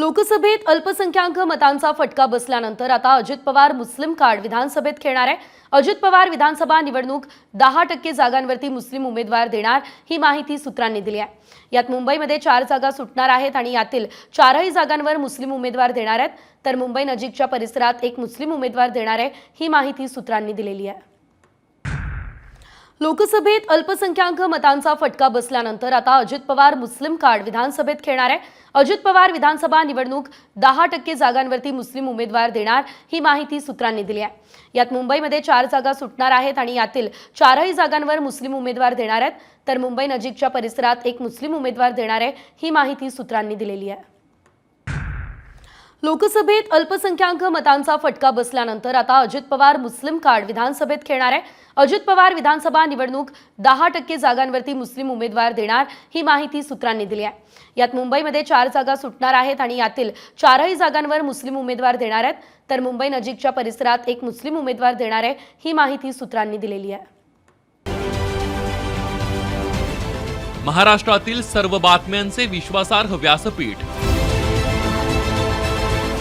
लोकसभेत अल्पसंख्याक मतांचा फटका बसल्यानंतर आता अजित पवार मुस्लिम कार्ड विधानसभेत खेळणार आहे. अजित पवार विधानसभा निवडणूक दहा टक्के जागांवरती मुस्लिम उमेदवार देणार ही माहिती सूत्रांनी दिली आहे. यात मुंबईमध्ये चार जागा सुटणार आहेत आणि यातील चारही जागांवर मुस्लिम उमेदवार देणार आहेत. तर मुंबई नजीकच्या परिसरात एक मुस्लिम उमेदवार देणार आहे ही माहिती सूत्रांनी दिलेली आहे. लोकसभेत अल्पसंख्याक मतांचा फटका बसल्यानंतर आता अजित पवार मुस्लिम कार्ड विधानसभेत खेळणार आहे. अजित पवार विधानसभा निवडणूक दहा टक्के जागांवरती मुस्लिम उमेदवार देणार ही माहिती सूत्रांनी दिली आहे. यात मुंबईमध्ये चार जागा सुटणार आहेत आणि यातील चारही जागांवर मुस्लिम उमेदवार देणार आहेत. तर मुंबई नजीकच्या परिसरात एक मुस्लिम उमेदवार देणार आहे ही माहिती सूत्रांनी दिलेली आहे. लोकसभेत अल्पसंख्याक मतांचा फटका बसल्यानंतर आता अजित पवार मुस्लिम कार्ड विधानसभेत खेळणार आहे. अजित पवार विधानसभा निवडणूक दहा टक्के जागांवरती मुस्लिम उमेदवार देणार ही माहिती सूत्रांनी दिली आहे. यात मुंबईमध्ये चार जागा सुटणार आहेत आणि यातील चारही जागांवर मुस्लिम उमेदवार देणार आहेत. तर मुंबई नजीकच्या परिसरात एक मुस्लिम उमेदवार देणार आहे ही माहिती सूत्रांनी दिलेली आहे. महाराष्ट्रातील सर्व बातम्यांचे विश्वासार्ह व्यासपीठ